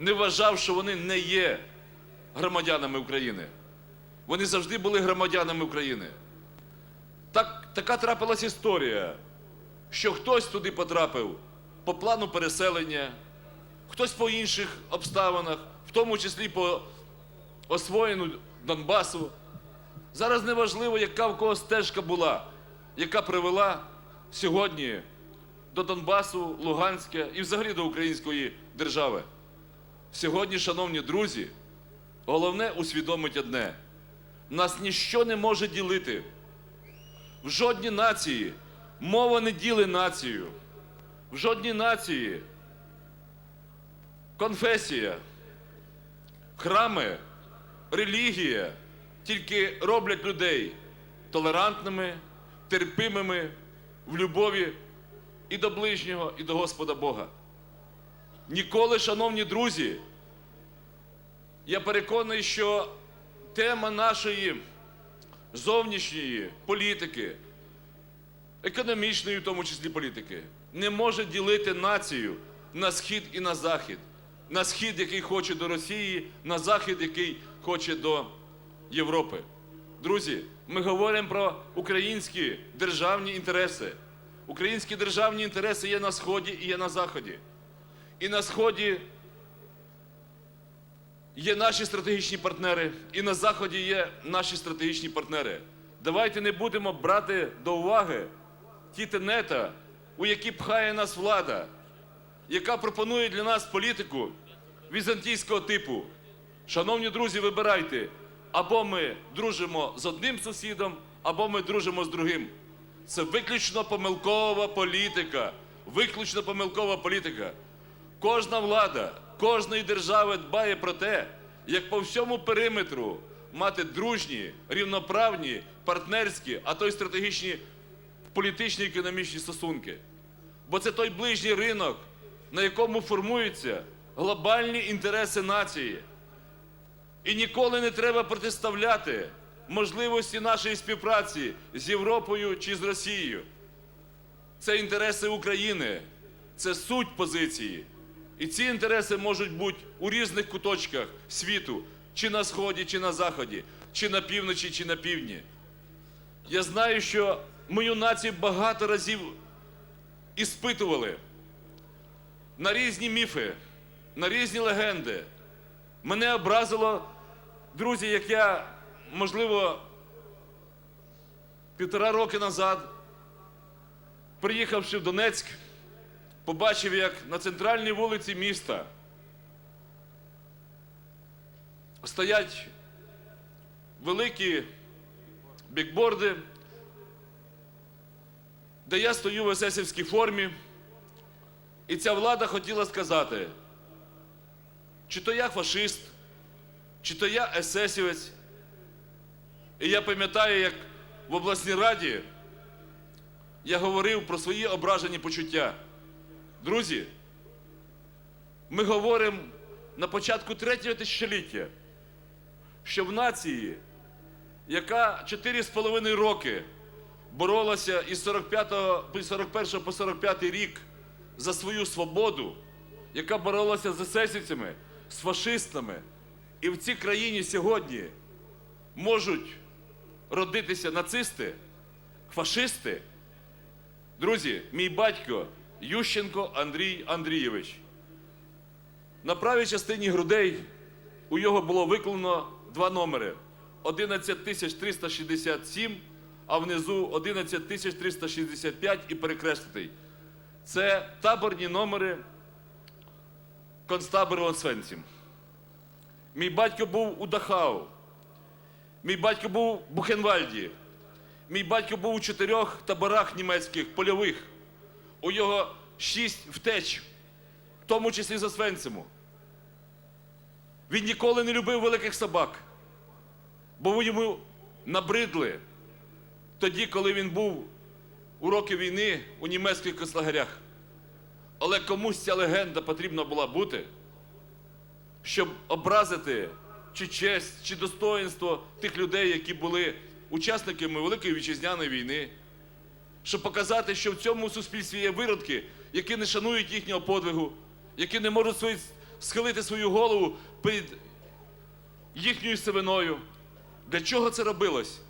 не вважав, що вони не є громадянами України. Вони завжди були громадянами України. Так, така трапилась історія, що хтось туди потрапив по плану переселення, хтось по інших обставинах, в тому числі по освоєнню Донбасу. Зараз неважливо, яка в кого стежка була, яка привела сьогодні до Донбасу, Луганська і взагалі до української держави. Сьогодні, шановні друзі, головне усвідомити одне: нас ніщо не може ділити. В жодній нації мова не ділить націю. В жодній нації конфесія, храми, релігія тільки роблять людей толерантними, терпимими в любові і до ближнього, і до Господа Бога. Ніколи, шановні друзі, я переконаний, що тема нашої зовнішньої політики, економічної, в тому числі політики, не може ділити націю на схід і на захід. На схід, який хоче до Росії, на захід, який хоче до Європи. Друзі, ми говоримо про українські державні інтереси. Українські державні інтереси є на Сході і є на Заході. І на Сході є наші стратегічні партнери, і на Заході є наші стратегічні партнери. Давайте не будемо брати до уваги ті тенета, у які пхає нас влада, яка пропонує для нас політику візантійського типу. Шановні друзі, вибирайте, або ми дружимо з одним сусідом, або ми дружимо з другим. Це виключно помилкова політика. Виключно помилкова політика. Кожна влада, кожної держави дбає про те, як по всьому периметру мати дружні, рівноправні, партнерські, а то й стратегічні політичні і економічні стосунки. Бо це той ближній ринок, на якому формуються глобальні інтереси нації. І ніколи не треба протиставляти можливості нашої співпраці з Європою чи з Росією. Це інтереси України, це суть позиції. І ці інтереси можуть бути у різних куточках світу, чи на сході, чи на заході, чи на півночі, чи на півдні. Я знаю, що мою націю багато разів іспитували на різні міфи, на різні легенди. Мене образило, друзі, як я, можливо, півтора роки назад, приїхавши в Донецьк, побачив, як на центральній вулиці міста стоять великі бікборди, де я стою в есесівській формі, і ця влада хотіла сказати, чи то я фашист, чи то я есесівець. І я пам'ятаю, як в обласній раді я говорив про свої ображені почуття. Друзі, ми говоримо на початку третього тисячоліття, що в нації, яка 4,5 роки боролася із 45 по 41 по 45 рік за свою свободу, яка боролася з есесівцями, з фашистами, і в цій країні сьогодні можуть родитися нацисти, фашисти. Друзі, мій батько Ющенко Андрій Андрійович. На правій частині грудей у його було виконано два номери: 11367, а внизу 11365 і перекреслитий. Це таборні номери концтабору Освенцім. Мій батько був у Дахау. Мій батько був в Бухенвальді. Мій батько був у чотирьох таборах німецьких польових. У його шість втеч, в тому числі за Свенцему. Він ніколи не любив великих собак, бо ви йому набридли тоді, коли він був у роки війни у німецьких концлагерях. Але комусь ця легенда потрібна була бути, щоб образити чи честь, чи достоинство тих людей, які були учасниками Великої вітчизняної війни, щоб показати, що в цьому суспільстві є виродки, які не шанують їхнього подвигу, які не можуть свої схилити свою голову перед їхньою сивиною. Для чого це робилось?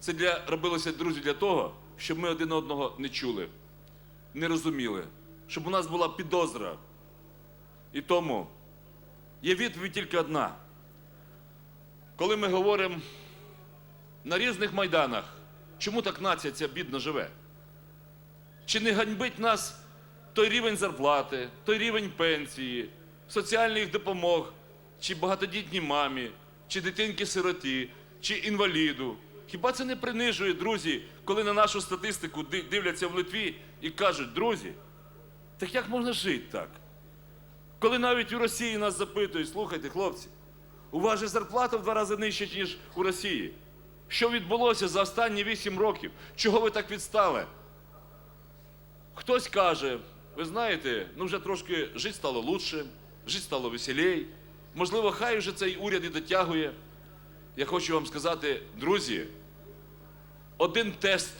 Це для, робилося, друзі, для того, щоб ми один одного не чули, не розуміли, щоб у нас була підозра. І тому є відповідь тільки одна. Коли ми говоримо на різних майданах, чому так нація ця бідна живе? Чи не ганьбить нас той рівень зарплати, той рівень пенсії, соціальних допомог, чи багатодітній мамі, чи дитинки-сироті, чи інваліду? Хіба це не принижує, друзі, коли на нашу статистику дивляться в Литві і кажуть, друзі, так як можна жити так? Коли навіть у Росії нас запитують, слухайте, хлопці, у вас же зарплата в два рази нижча, ніж у Росії. Що відбулося за останні вісім років? Чого ви так відстали? Хтось каже, ви знаєте, ну вже трошки жити стало лучше, жити стало веселей. Можливо, хай вже цей уряд і дотягує. Я хочу вам сказати, друзі, один тест,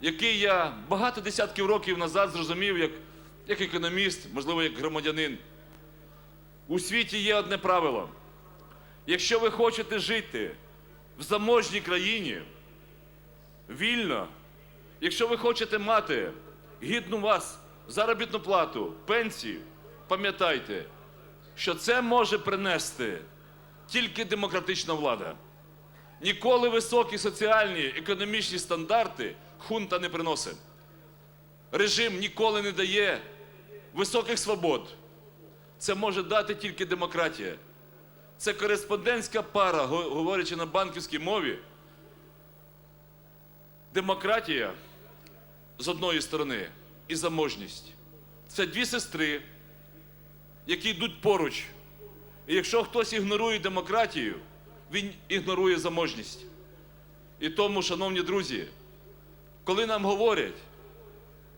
який я багато десятків років назад зрозумів як, як економіст, можливо, як громадянин. У світі є одне правило. Якщо ви хочете жити в заможній країні, вільно, якщо ви хочете мати гідну вас заробітну плату, пенсію, пам'ятайте, що це може принести тільки демократична влада. Ніколи високі соціальні економічні стандарти хунта не приносить. Режим ніколи не дає високих свобод. Це може дати тільки демократія. Це кореспондентська пара, говорячи на банківській мові. Демократія з одної сторони і заможність. Це дві сестри, які йдуть поруч. І якщо хтось ігнорує демократію, він ігнорує заможність. І тому, шановні друзі, коли нам говорять,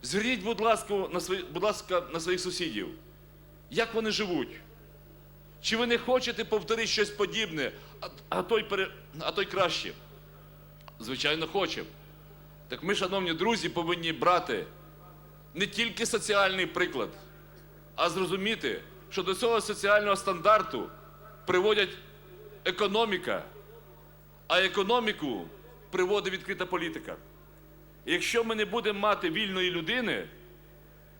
зверніть, будь ласка, на свої, будь ласка, на своїх сусідів, як вони живуть. Чи ви не хочете повторити щось подібне, а, а, той, а той краще? Звичайно, хочемо. Так ми, шановні друзі, повинні брати не тільки соціальний приклад, а зрозуміти, що до цього соціального стандарту приводять економіка, а економіку приводить відкрита політика. Якщо ми не будемо мати вільної людини,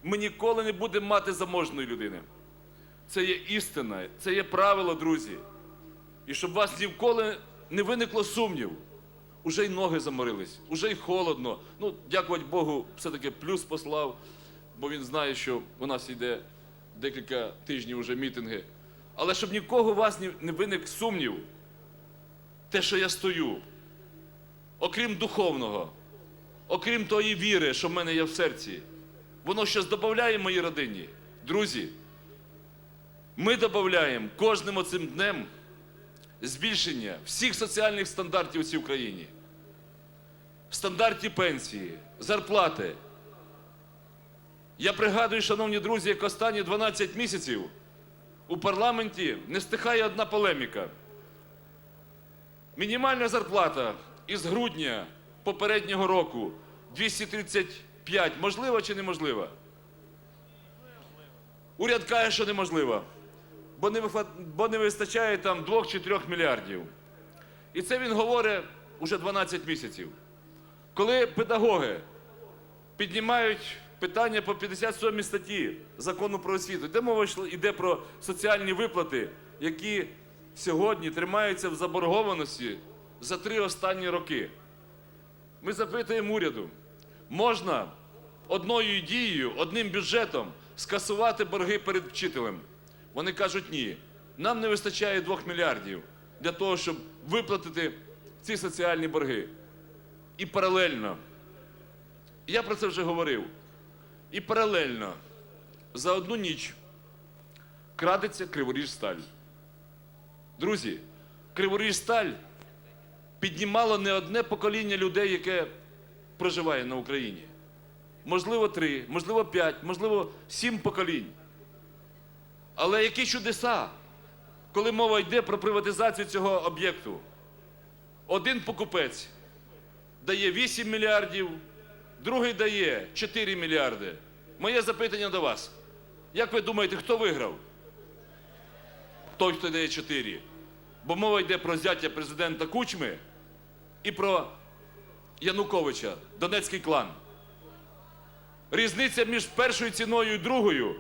ми ніколи не будемо мати заможної людини. Це є істина, це є правило, друзі. І щоб у вас ніколи не виникло сумнів, уже й ноги заморились, уже й холодно. Ну, дякувати Богу, все-таки плюс послав, бо він знає, що у нас йде декілька тижнів уже мітинги. Але щоб нікого у вас не виник сумнів, те, що я стою, окрім духовного, окрім тої віри, що в мене є в серці, воно щось додає моїй родині. Друзі, ми додаємо кожним оцим днем збільшення всіх соціальних стандартів у цій Україні. Стандарті пенсії, зарплати. Я пригадую, шановні друзі, як останні 12 місяців у парламенті не стихає одна полеміка. Мінімальна зарплата із грудня попереднього року 235. Можливо чи неможливо? Уряд каже, що неможливо, бо не, бо не вистачає там 2 чи 3 мільярдів. І це він говорить уже 12 місяців. Коли педагоги піднімають питання по 57 статті закону про освіту, де мова йде про соціальні виплати, які сьогодні тримаються в заборгованості за три останні роки. Ми запитуємо уряду, можна одною дією, одним бюджетом скасувати борги перед вчителем? Вони кажуть, ні. Нам не вистачає 2 мільярдів для того, щоб виплатити ці соціальні борги. І паралельно, я про це вже говорив, і паралельно за одну ніч крадеться Криворіжсталь. Друзі, Криворіжсталь піднімало не одне покоління людей, яке проживає на Україні. Можливо, три, можливо, п'ять, можливо, сім поколінь. Але які чудеса, коли мова йде про приватизацію цього об'єкту. Один покупець дає 8 мільярдів, другий дає 4 мільярди. Моє запитання до вас. Як ви думаєте, хто виграв? той, хто дає 4. Бо мова йде про взяття президента Кучми і про Януковича, Донецький клан. Різниця між першою ціною і другою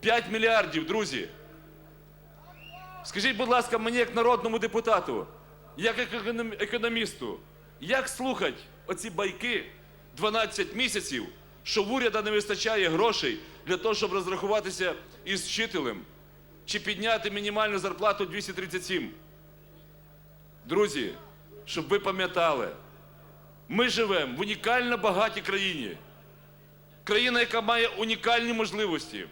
5 мільярдів, друзі. Скажіть, будь ласка, мені як народному депутату, як економісту, як слухать оці байки 12 місяців, що в уряда не вистачає грошей для того, щоб розрахуватися із вчителем чи підняти мінімальну зарплату 237? Друзі, щоб ви пам'ятали, ми живемо в унікально багатій країні. Країна, яка має унікальні можливості.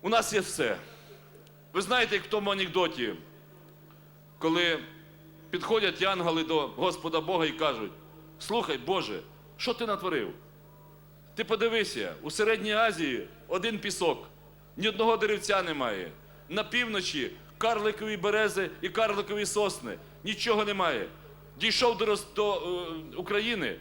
У нас є все. Ви знаєте, як в тому анекдоті, коли підходять янголи до Господа Бога і кажуть: слухай, Боже, що ти натворив? Ти подивися, у Середній Азії один пісок, ні одного деревця немає. На півночі карликові берези і карликові сосни. Нічого немає. Дійшов до, до е, України,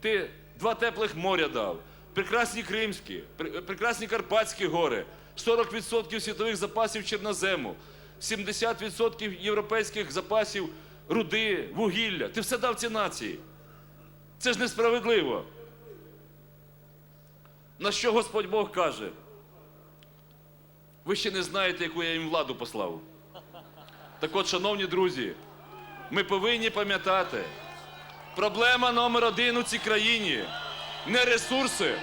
ти два теплих моря дав, прекрасні Кримські, пр- прекрасні Карпатські гори, 40% світових запасів чорнозему, 70% європейських запасів руди, вугілля. Ти все дав ці нації. Це ж несправедливо. На що Господь Бог каже? Ви ще не знаєте, яку я їм владу послав. Так от, шановні друзі, ми повинні пам'ятати, проблема номер один у цій країні не ресурси.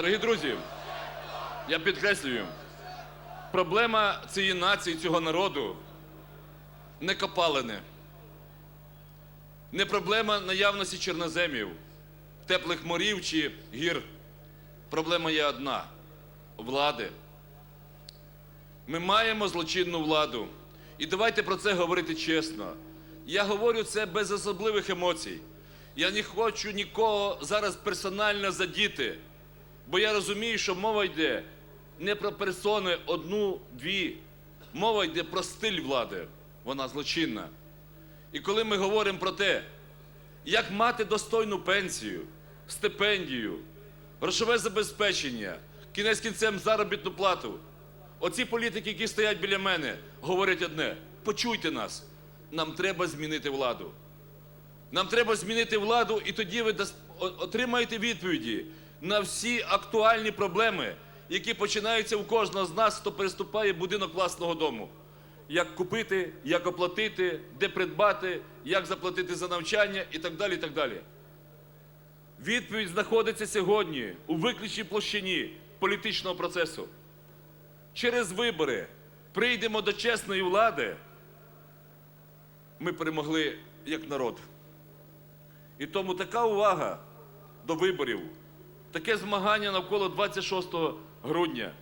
Дорогі друзі, я підкреслюю, проблема цієї нації, цього народу не копалини, не проблема наявності чорноземів, теплих морів чи гір. Проблема є одна влади. Ми маємо злочинну владу. І давайте про це говорити чесно. Я говорю це без особливих емоцій. Я не хочу нікого зараз персонально задіти. Бо я розумію, що мова йде не про персони одну-дві. Мова йде про стиль влади. Вона злочинна. І коли ми говоримо про те, як мати достойну пенсію, стипендію, грошове забезпечення, кінець кінцем заробітну плату. Оці політики, які стоять біля мене, говорять одне: почуйте нас, нам треба змінити владу. Нам треба змінити владу, і тоді ви отримаєте відповіді на всі актуальні проблеми, які починаються у кожного з нас, хто переступає будинок власного дому. Як купити, як оплатити, де придбати, як заплатити за навчання і так далі. І так далі. Відповідь знаходиться сьогодні у виключній площині політичного процесу. Через вибори прийдемо до чесної влади, ми перемогли як народ. І тому така увага до виборів, таке змагання навколо 26 грудня.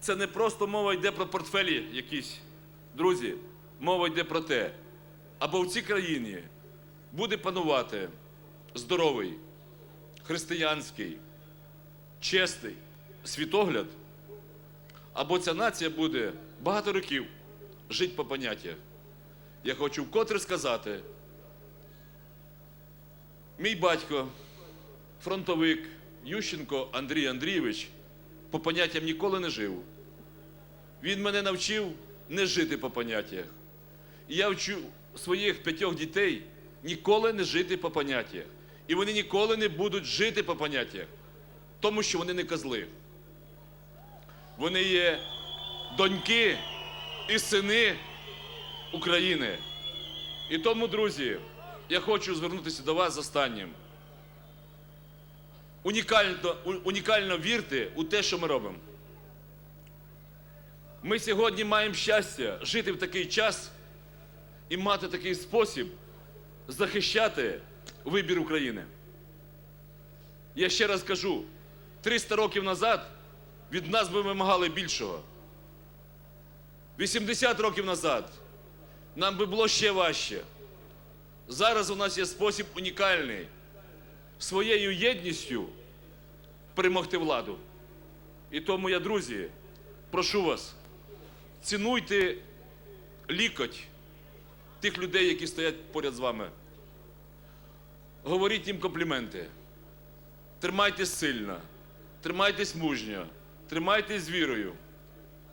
Це не просто мова йде про портфелі якісь. Друзі, мова йде про те, або в цій країні буде панувати здоровий, християнський, чесний світогляд, або ця нація буде багато років жити по поняттях. Я хочу вкотре сказати, Мій батько, фронтовик Ющенко Андрій Андрійович, по поняттям ніколи не жив. Він мене навчив не жити по поняттях. І я вчу своїх п'ятьох дітей ніколи не жити по поняттях. І вони ніколи не будуть жити по поняттях, тому що вони не козли. Вони є доньки і сини України. І тому, друзі, я хочу звернутися до вас з останнім. Унікально, унікально вірте у те, що ми робимо. Ми сьогодні маємо щастя жити в такий час і мати такий спосіб захищати вибір України. Я ще раз кажу: 300 років назад від нас би вимагали більшого. 80 років назад нам би було ще важче. Зараз у нас є спосіб унікальний своєю єдністю перемогти владу. І тому я, друзі, прошу вас, цінуйте лікоть тих людей, які стоять поряд з вами. Говоріть їм компліменти. Тримайтесь сильно, тримайтесь мужньо, тримайтесь з вірою,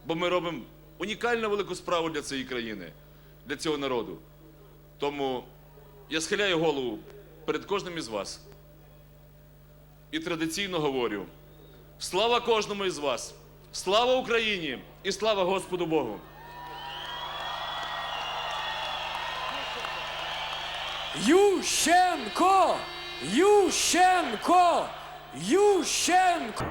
бо ми робимо унікально велику справу для цієї країни, для цього народу. Тому я схиляю голову перед кожним із вас і традиційно говорю: слава кожному із вас! Слава Україні і слава Господу Богу! Ющенко! Ющенко! Ющенко!